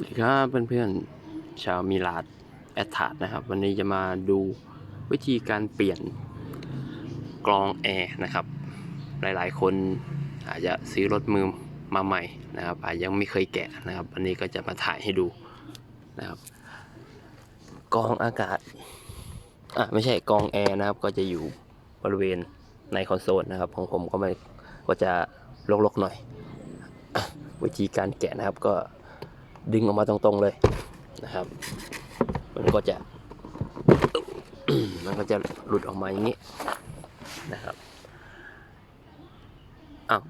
สวัสดีครับเพื่อนๆชาวมีลาดแอดทาดนะครับ วันนี้จะมาดูวิธีการเปลี่ยนกรองแอร์นะครับ หลายๆ คนอาจจะซื้อรถมือมาใหม่นะครับ อาจยังไม่เคยแกะนะครับ วันนี้ก็จะมาถ่ายให้ดูนะครับกรองอากาศอะไม่ใช่กรองแอร์นะครับ ก็จะอยู่บริเวณในคอนโซลนะครับของผมก็ไม่ก็จะลกๆหน่อยอวิธีการแกะนะครับก็ ดึงออกมาตรงๆเลยนะครับ มันก็จะ มันก็จะหลุดออกมาอย่างนี้นะครับอ้าว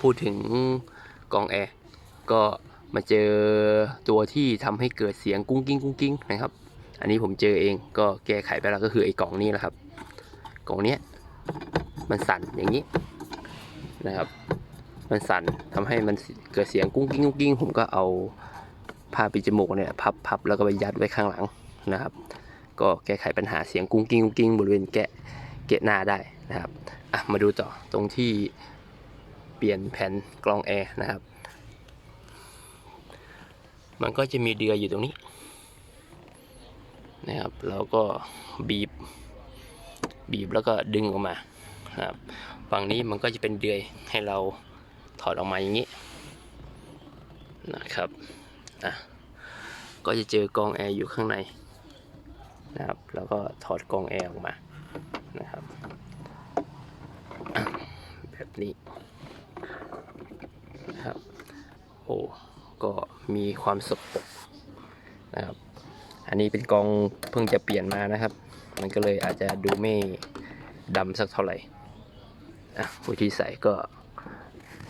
พูดถึงกองแอร์ก็มาเจอตัวที่ทำให้เกิดเสียงกุ้งกิ้งกุ้งกิ้งนะครับ อันนี้ผมเจอเองก็แก้ไขไปแล้วก็คือไอ้กล่องนี้แหละครับ กล่องเนี้ยมันสั่นอย่างนี้นะครับ มันสั่นทำให้มันเกิดเสียงกุ้งกิ้งกุ้งกิ้งผมก็เอาผ้าปิดจมูกเนี่ยพับพับแล้วก็ไปยัดไว้ข้างหลังนะครับ ก็แก้ไขปัญหาเสียงกุ้งกิ้งกุ้งกิ้งบริเวณแกะเกะหน้าได้นะครับอะมาดูต่อตรงที่เปลี่ยนแผ่นกรองแอร์นะครับ มันก็จะมีเดือยอยู่ตรงนี้นะครับแล้วก็บีบบีบแล้วก็ดึงออกมาครับฝั่งนี้มันก็จะเป็นเดือยให้เรา ถอดออกมาอย่างนี้นะครับอะก็จะเจอกองแอร์อยู่ข้างในนะครับแล้วก็ถอดกองแอร์ออกมานะครับแบบนี้นะครับโอ้ก็มีความสกปรกนะครับอันนี้เป็นกองเพิ่งจะเปลี่ยนมานะครับ มันก็เลยอาจจะดูไม่ดำสักเท่าไหร่อะวิธีใส่ก็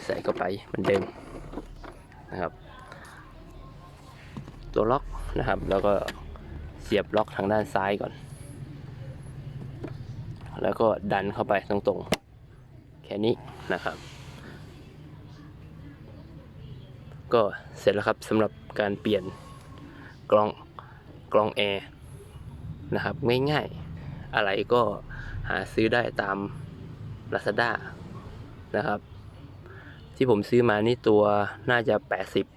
ใส่เข้าไปเหมือนเดิมนะครับ ตัวล็อกนะครับ แล้วก็เสียบล็อกทางด้านซ้ายก่อน แล้วก็ดันเข้าไปตรงๆ แค่นี้นะครับ ก็เสร็จแล้วครับสำหรับการเปลี่ยนกล้องกล้องแอร์นะครับง่ายๆอะไรก็หาซื้อได้ตาม Lazada นะครับ ที่ผมซื้อมานี่ตัวน่าจะ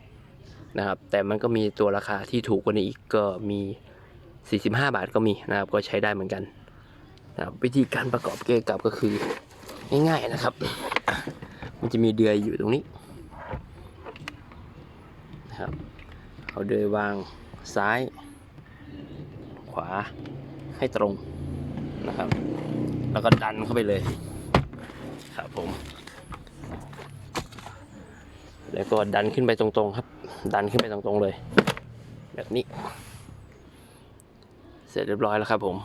80 นะครับ แต่มันก็มีตัวราคาที่ถูกกว่านี้อีกก็มี 45 บาทก็มีนะครับ ก็ใช้ได้เหมือนกันนะครับวิธีการประกอบเกกับก็คือง่ายๆนะครับ มันจะมีเดือยอยู่ตรงนี้นะครับเอาเดือยวางซ้าย ขวาให้ตรงนะครับ แล้วก็ดันเข้าไปเลยครับผม แล้วก็ดันขึ้นไปตรงๆครับ ดันขึ้นไปตรงๆเลย แบบนี้ เสร็จเรียบร้อยแล้วครับผม